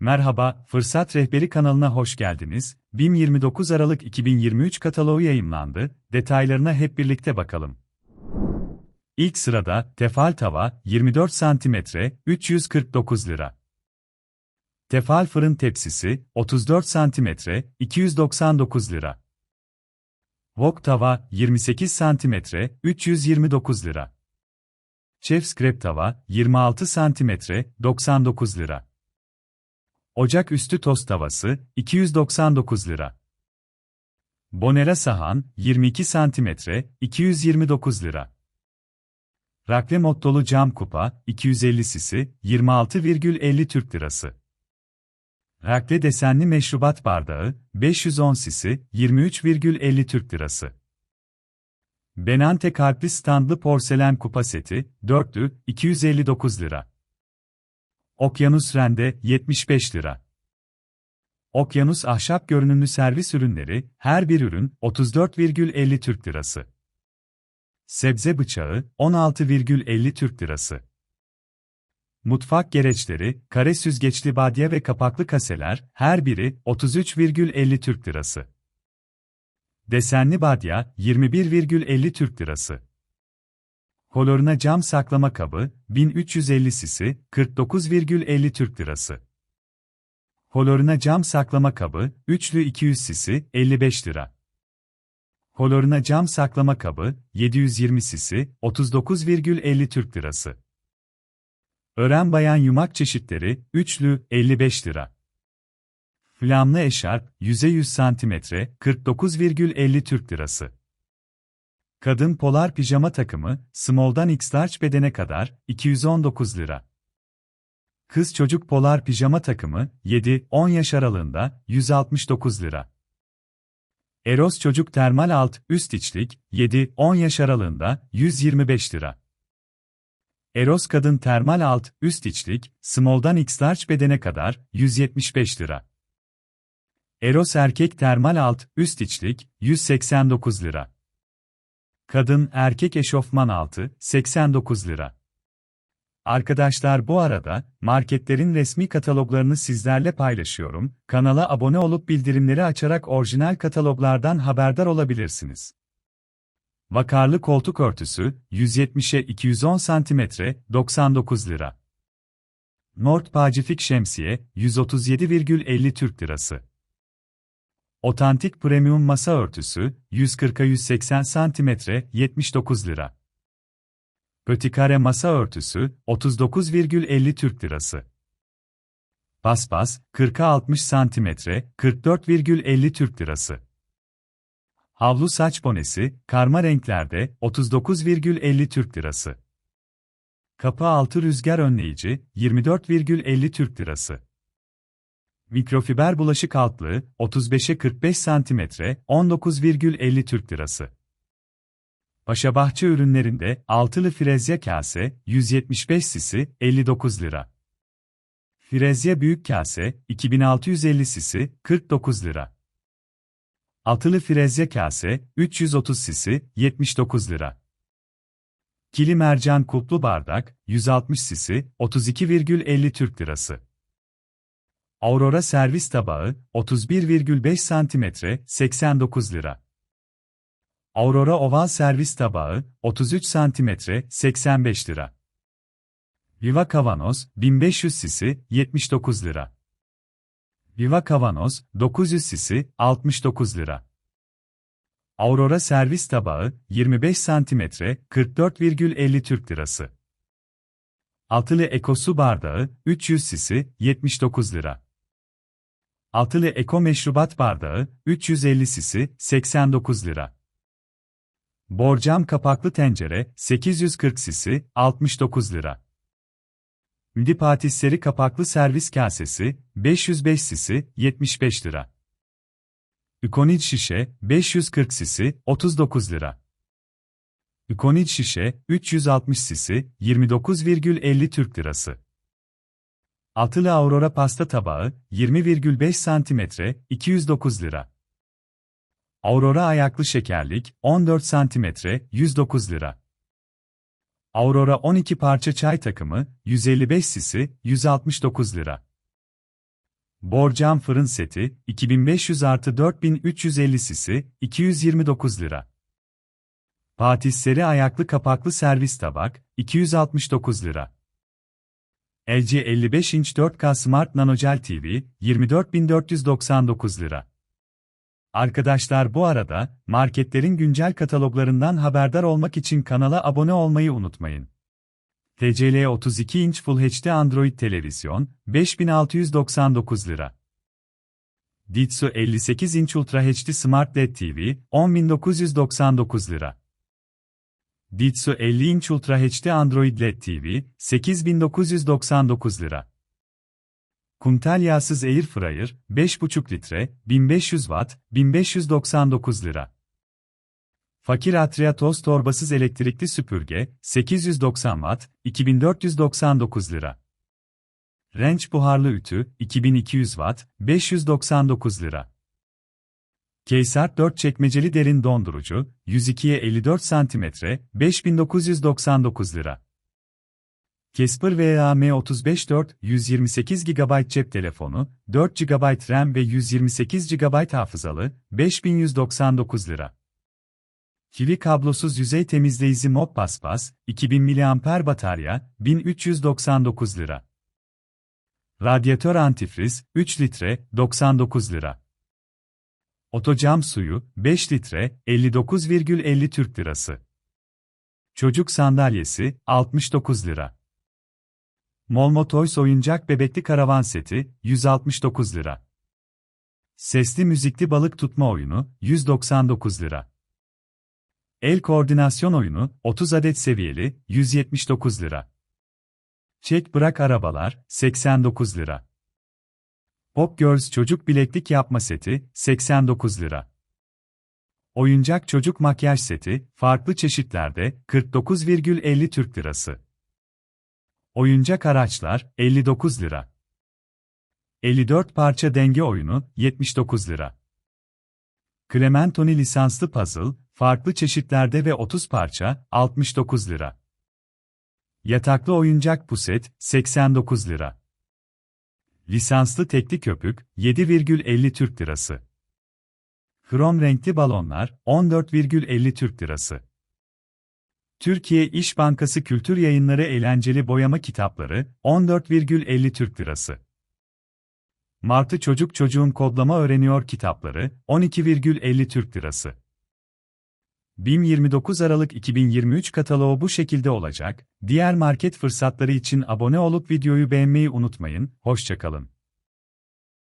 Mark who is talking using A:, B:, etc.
A: Merhaba, Fırsat Rehberi kanalına hoş geldiniz. BİM 29 Aralık 2023 kataloğu yayımlandı. Detaylarına hep birlikte bakalım. İlk sırada tefal tava 24 cm 349 lira. Tefal fırın tepsisi 34 cm 299 lira. Wok tava 28 cm 329 lira. Chef scrap tava 26 cm 99 lira. Ocak üstü tost tavası 299 lira. Bonera sahan 22 cm 229 lira. Rakle mottolu cam kupa 250 sisi 26,50 Türk lirası. Rakle desenli meşrubat bardağı 510 sisi 23,50 Türk lirası. Benante kalpli standlı porselen kupa seti 4'lü 259 lira. Okyanus rende 75 lira. Okyanus ahşap görünümlü servis ürünleri, her bir ürün 34,50 Türk lirası. Sebze bıçağı 16,50 Türk lirası. Mutfak gereçleri, kare süzgeçli badye ve kapaklı kaseler, her biri 33,50 Türk lirası. Desenli badya 21,50 Türk lirası. Koloruna cam saklama kabı 1350 sisi 49,50 Türk lirası. Koloruna cam saklama kabı üçlü 200 sisi 55 lira. Koloruna cam saklama kabı 720 sisi 39,50 Türk lirası. Ören bayan yumak çeşitleri üçlü 55 lira. Flamlı eşarp yüze 100 cm 49,50 Türk lirası. Kadın polar pijama takımı, small'dan x large bedene kadar, 219 lira. Kız çocuk polar pijama takımı, 7-10 yaş aralığında, 169 lira. Eros çocuk termal alt, üst içlik, 7-10 yaş aralığında, 125 lira. Eros kadın termal alt, üst içlik, small'dan x large bedene kadar, 175 lira. Eros erkek termal alt, üst içlik, 189 lira. Kadın erkek eşofman altı 89 lira. Arkadaşlar bu arada marketlerin resmi kataloglarını sizlerle paylaşıyorum. Kanala abone olup bildirimleri açarak orijinal kataloglardan haberdar olabilirsiniz. Vakarlı koltuk örtüsü 170'e 210 cm 99 lira. Nord Pacifik şemsiye 137,50 Türk lirası. Otantik premium masa örtüsü 140'a 180 cm 79 lira. Pötikare masa örtüsü 39,50 Türk lirası. Paspas 40'a 60 cm 44,50 Türk lirası. Havlu saç bonesi karma renklerde 39,50 Türk lirası. Kapı altı rüzgar önleyici 24,50 Türk lirası. Mikrofiber bulaşık altlığı 35'e 45 cm 19,50 Türk lirası. Paşabahçe ürünlerinde altılı frezya kase 175 sisi 59 lira. Frezya büyük kase 2650 sisi 49 lira. Altılı frezya kase 330 sisi 79 lira. Kili mercan kulplu bardak 160 sisi 32,50 Türk lirası. Aurora servis tabağı 31,5 cm 89 lira. Aurora oval servis tabağı 33 cm 85 lira. Viva kavanoz 1500 sisi 79 lira. Viva kavanoz 900 sisi 69 lira. Aurora servis tabağı 25 cm 44,50 Türk lirası. Altılı ekosu bardağı 300 sisi 79 lira. Altılı Eko Meşrubat Bardağı, 350 sisi, 89 lira. Borcam kapaklı tencere, 840 sisi, 69 lira. Patisleri kapaklı servis kasesi, 505 sisi, 75 lira. Ükonid şişe, 540 sisi, 39 lira. Ükonid şişe, 360 sisi, 29,50 Türk lirası. Altılı Aurora pasta tabağı, 20,5 cm, 209 lira. Aurora ayaklı şekerlik, 14 cm, 109 lira. Aurora 12 parça çay takımı, 155 sisi, 169 lira. Borcam fırın seti, 2500 artı 4350 sisi, 229 lira. Patisseri ayaklı kapaklı servis tabak, 269 lira. LG 55 inç 4K Smart Nanogel TV, 24.499 lira. Arkadaşlar bu arada, marketlerin güncel kataloglarından haberdar olmak için kanala abone olmayı unutmayın. TCL 32 inç Full HD Android televizyon, 5699 lira. Ditsu 58 inç Ultra HD Smart LED TV, 10999 lira. Ditsu 50 inç Ultra HD Android LED TV, 8999 lira. Kuntel yağsız Air Fryer, 5,5 litre, 1500 Watt, 1599 lira. Fakir Atria toz torbasız elektrikli süpürge, 890 Watt, 2499 lira. Range buharlı ütü, 2200 Watt, 599 lira. Keysar 4 çekmeceli derin dondurucu, 102'ye 54 cm, 5999 lira. Casper VAM354, 128 GB cep telefonu, 4 GB RAM ve 128 GB hafızalı, 5199 lira. Kivi kablosuz yüzey temizleyici mop paspas, 2000 mAh batarya, 1399 lira. Radyatör antifriz, 3 litre, 99 lira. Otocam suyu, 5 litre, 59,50 Türk lirası. Çocuk sandalyesi, 69 lira. Molmo Toys oyuncak bebekli karavan seti, 169 lira. Sesli müzikli balık tutma oyunu, 199 lira. El koordinasyon oyunu, 30 adet seviyeli, 179 lira. Çek bırak arabalar, 89 lira. Pop Girls çocuk bileklik yapma seti, 89 lira. Oyuncak çocuk makyaj seti, farklı çeşitlerde, 49,50 Türk lirası. Oyuncak araçlar, 59 lira. 54 parça denge oyunu, 79 lira. Clementoni lisanslı puzzle, farklı çeşitlerde ve 30 parça, 69 lira. Yataklı oyuncak puset, 89 lira. Lisanslı tekli köpük, 7,50 Türk lirası. Krom renkli balonlar, 14,50 Türk lirası. Türkiye İş Bankası Kültür Yayınları Eğlenceli Boyama Kitapları, 14,50 Türk lirası. Martı Çocuk Çocuğun Kodlama Öğreniyor kitapları, 12,50 Türk lirası. BİM 29 Aralık 2023 kataloğu bu şekilde olacak. Diğer market fırsatları için abone olup videoyu beğenmeyi unutmayın. Hoşçakalın.